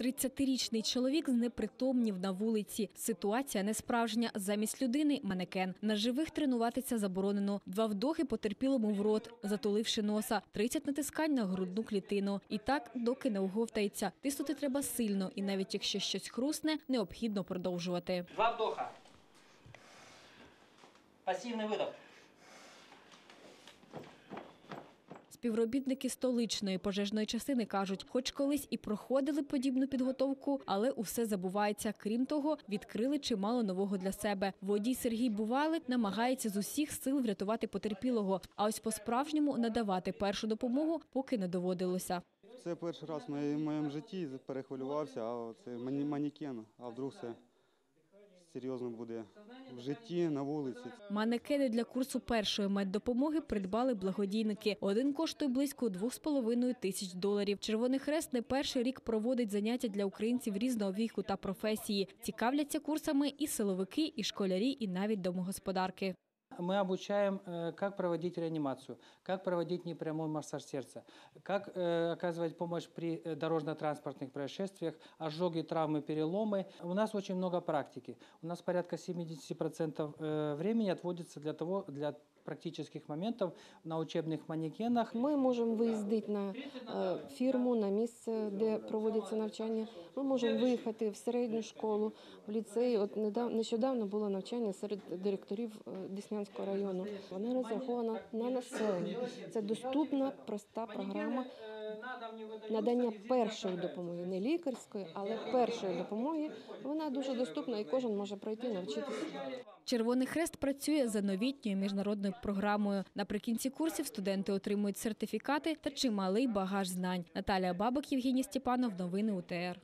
30-річний чоловік знепритомнів на вулиці. Ситуація не справжня. Замість людини манекен. На живих тренуватися заборонено. Два вдохи потерпілому в рот, затуливши носа, 30 натискань на грудну клітину. І так, доки не оговтається. Тиснути треба сильно, і навіть якщо щось хрусне, необхідно продовжувати. Два вдоха. Пассивный выдох. Співробітники столичної пожежної частини кажуть, хоч колись і проходили подібну підготовку, але усе забувається. Крім того, відкрили чимало нового для себе. Водій Сергій Бувалик намагається з усіх сил врятувати потерпілого. А ось по-справжньому надавати першу допомогу поки не доводилося. Це перший раз в моєму житті перехвилювався, а це мані- манікен, а вдруг це серйозно буде в житті, на вулиці. Манекени для курсу першої меддопомоги придбали благодійники. Один коштує близько 2,5 тисяч доларів. Червоний хрест не перший рік проводить заняття для українців різного віку та професії. Цікавляться курсами і силовики, і школярі, і навіть домогосподарки. Мы обучаем, э, как проводить реанимацию, как проводить непрямой массаж сердца, как э, оказывать помощь при э, дорожно-транспортных происшествиях, ожоги, травмы, переломы. У нас очень много практики. У нас порядка 70% э, времени отводится для того, для практических моментов на учебных манекенах. Ми можемо виїздити на е, фірму, на місце, де проводяться навчання. Ми можемо виїхати в середню школу, в ліцей. От недав- нещодавно було навчання серед директорів е, Деснянського району. Вона розрахована на населення. Це доступна, проста програма надання першої допомоги, не лікарської, але першої допомоги. Вона дуже доступна і кожен може пройти, навчитися. Червоний хрест працює за новітньою міжнародною програмою. Наприкінці курсів студенти отримують сертифікати та чималий багаж знань. Наталія Бабик, Євгеній Степанов. Новини УТР.